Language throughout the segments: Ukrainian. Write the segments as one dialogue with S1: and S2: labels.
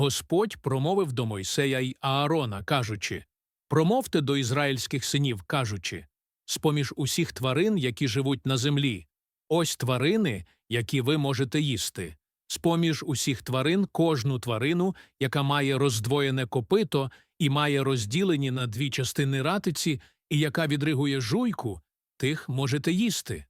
S1: Господь промовив до Мойсея й Аарона, кажучи Промовте до ізраїльських синів, кажучи з-поміж усіх тварин, які живуть на землі, ось тварини, які ви можете їсти. З-поміж усіх тварин кожну тварину, яка має роздвоєне копито і має розділені на дві частини ратиці, і яка відригує жуйку, тих можете їсти.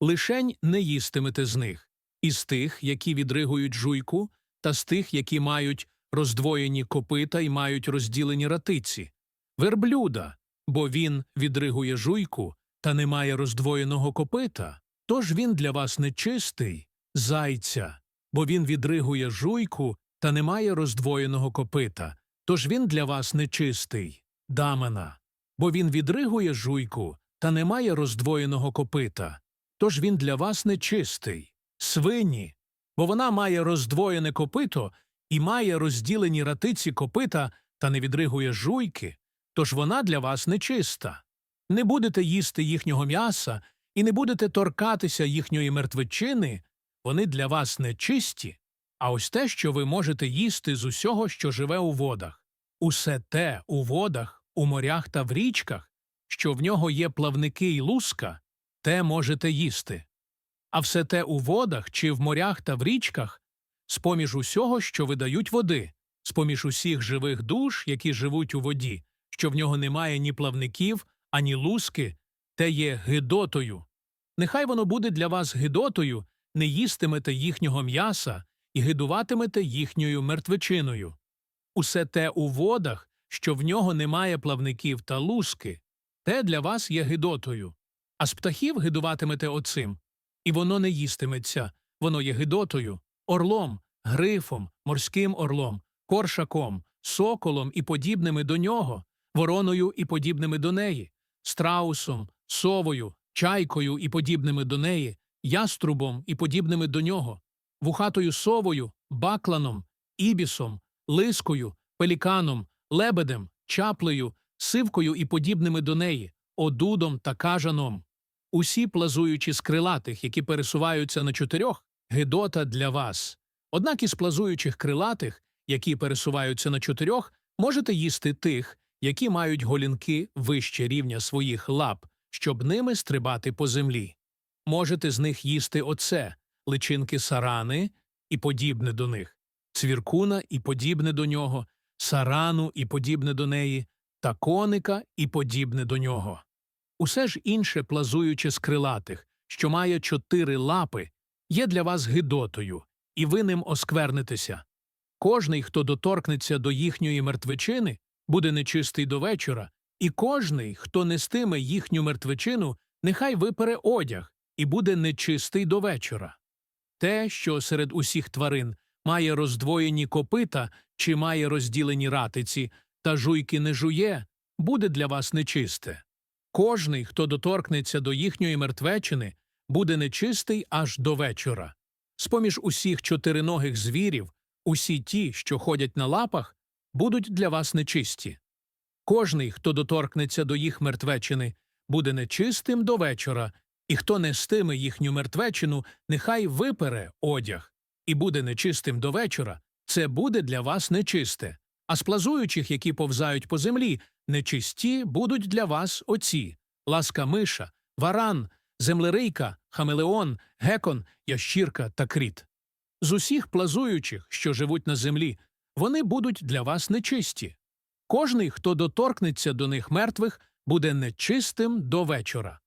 S1: Лишень не їстимете з них, із тих, які відригують жуйку, та з тих, які мають роздвоєні копита і мають розділені ратиці, верблюда, бо він відригує жуйку та не має роздвоєного копита, тож він для вас нечистий, зайця, бо він відригує жуйку та не має роздвоєного копита, тож він для вас нечистий, дамана, бо він відригує жуйку та не має роздвоєного копита, тож він для вас нечистий, свині, бо вона має роздвоєне копито і має розділені ратиці копита та не відригує жуйки, тож вона для вас нечиста. Не будете їсти їхнього м'яса і не будете торкатися їхньої мертвечини, вони для вас нечисті, а ось те, що ви можете їсти з усього, що живе у водах, усе те у водах, у морях та в річках, що в нього є плавники й луска, те можете їсти. А все те у водах чи в морях та в річках, з-поміж усього, що видають води, з-поміж усіх живих душ, які живуть у воді, що в нього немає ні плавників, ані луски, те є гидотою. Нехай воно буде для вас гидотою, не їстимете їхнього м'яса і гидуватимете їхньою мертвечиною. Усе те у водах, що в нього немає плавників та луски, те для вас є гидотою. А з птахів гидуватимете оцим, і воно не їстиметься, воно є гидотою, орлом, грифом, морським орлом, коршаком, соколом і подібними до нього, вороною і подібними до неї, страусом, совою, чайкою і подібними до неї, яструбом і подібними до нього, вухатою совою, бакланом, ібісом, лискою, пеліканом, лебедем, чаплею, сивкою і подібними до неї, одудом та кажаном. Усі плазуючі з крилатих, які пересуваються на чотирьох, гидота для вас. Однак із плазуючих крилатих, які пересуваються на чотирьох, можете їсти тих, які мають голінки вище рівня своїх лап, щоб ними стрибати по землі. Можете з них їсти оце, личинки сарани і подібне до них, цвіркуна і подібне до нього, сарану і подібне до неї, та коника і подібне до нього. Усе ж інше плазуюче з крилатих, що має чотири лапи, є для вас гидотою, і ви ним осквернетеся. Кожний, хто доторкнеться до їхньої мертвечини, буде нечистий до вечора, і кожний, хто нестиме їхню мертвечину, нехай випере одяг і буде нечистий до вечора. Те, що серед усіх тварин має роздвоєні копита чи має розділені ратиці, та жуйки не жує, буде для вас нечисте. Кожний, хто доторкнеться до їхньої мертвечини, буде нечистий аж до вечора. З-поміж усіх чотириногих звірів, усі ті, що ходять на лапах, будуть для вас нечисті. Кожний, хто доторкнеться до їх мертвечини, буде нечистим до вечора, і хто нестиме їхню мертвечину, нехай випере одяг, і буде нечистим до вечора, це буде для вас нечисте. А з плазуючих, які повзають по землі, нечисті будуть для вас оці ласка миша, варан, землерийка, хамелеон, гекон, ящірка та кріт. З усіх плазуючих, що живуть на землі, вони будуть для вас нечисті. Кожний, хто доторкнеться до них мертвих, буде нечистим до вечора.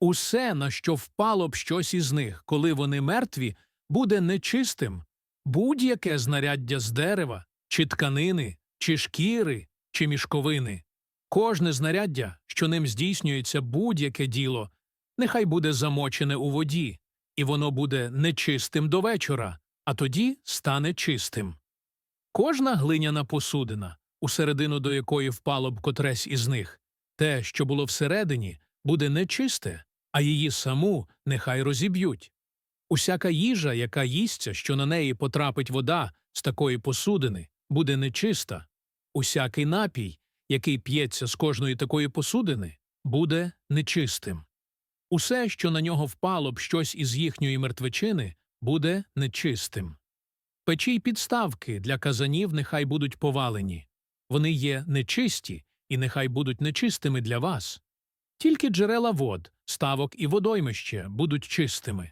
S1: Усе, на що впало б щось із них, коли вони мертві, буде нечистим. Будь-яке знаряддя з дерева, чи тканини, чи шкіри, чи мішковини. Кожне знаряддя, що ним здійснюється будь-яке діло, нехай буде замочене у воді, і воно буде нечистим до вечора, а тоді стане чистим. Кожна глиняна посудина, усередину до якої впало б котресь із них, те, що було всередині, буде нечисте, а її саму нехай розіб'ють. Усяка їжа, яка їсться, що на неї потрапить вода з такої посудини, буде нечиста. Усякий напій, який п'ється з кожної такої посудини, буде нечистим. Усе, що на нього впало б щось із їхньої мертвечини, буде нечистим. Печі й підставки для казанів нехай будуть повалені. Вони є нечисті, і нехай будуть нечистими для вас. Тільки джерела вод, ставок і водоймище будуть чистими.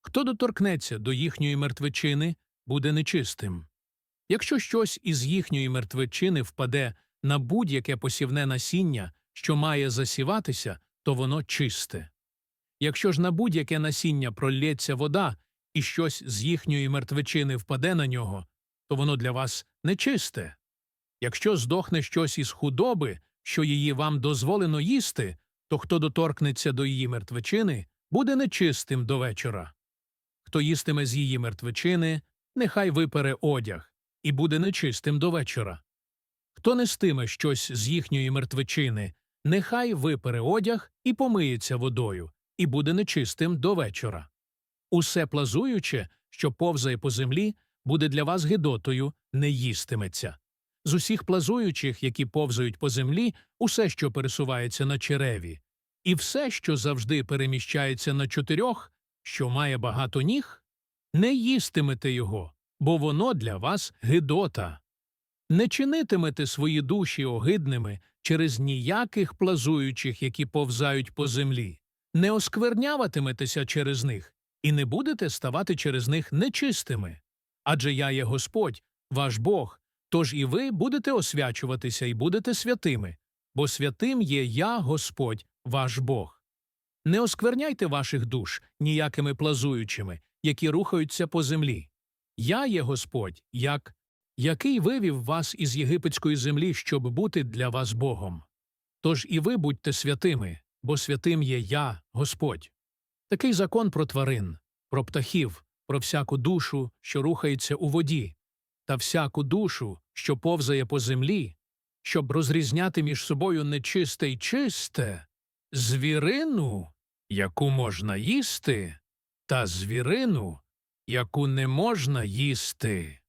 S1: Хто доторкнеться до їхньої мертвечини, буде нечистим. Якщо щось із їхньої мертвечини впаде на будь-яке посівне насіння, що має засіватися, то воно чисте. Якщо ж на будь-яке насіння пролється вода, і щось з їхньої мертвечини впаде на нього, то воно для вас нечисте. Якщо здохне щось із худоби, що її вам дозволено їсти, то хто доторкнеться до її мертвечини, буде нечистим до вечора. Хто їстиме з її мертвечини, нехай випере одяг, і буде нечистим до вечора. Хто нестиме щось з їхньої мертвечини, нехай випере одяг і помиється водою, і буде нечистим до вечора. Усе плазуюче, що повзає по землі, буде для вас гидотою, не їстиметься. З усіх плазуючих, які повзають по землі, усе, що пересувається на череві, і все, що завжди переміщається на чотирьох, що має багато ніг, не їстимете його, бо воно для вас гидота. Не чинитимете свої душі огидними через ніяких плазуючих, які повзають по землі, не оскверняватиметеся через них, і не будете ставати через них нечистими. Адже я є Господь, ваш Бог, тож і ви будете освячуватися і будете святими, бо святим є я, Господь, ваш Бог. Не оскверняйте ваших душ ніякими плазуючими, які рухаються по землі. Я є Господь, як який вивів вас із єгипетської землі, щоб бути для вас Богом. Тож і ви будьте святими, бо святим є я, Господь. Такий закон про тварин, про птахів, про всяку душу, що рухається у воді, та всяку душу, що повзає по землі, щоб розрізняти між собою нечисте й чисте, звірину, яку можна їсти, та звірину, яку не можна їсти.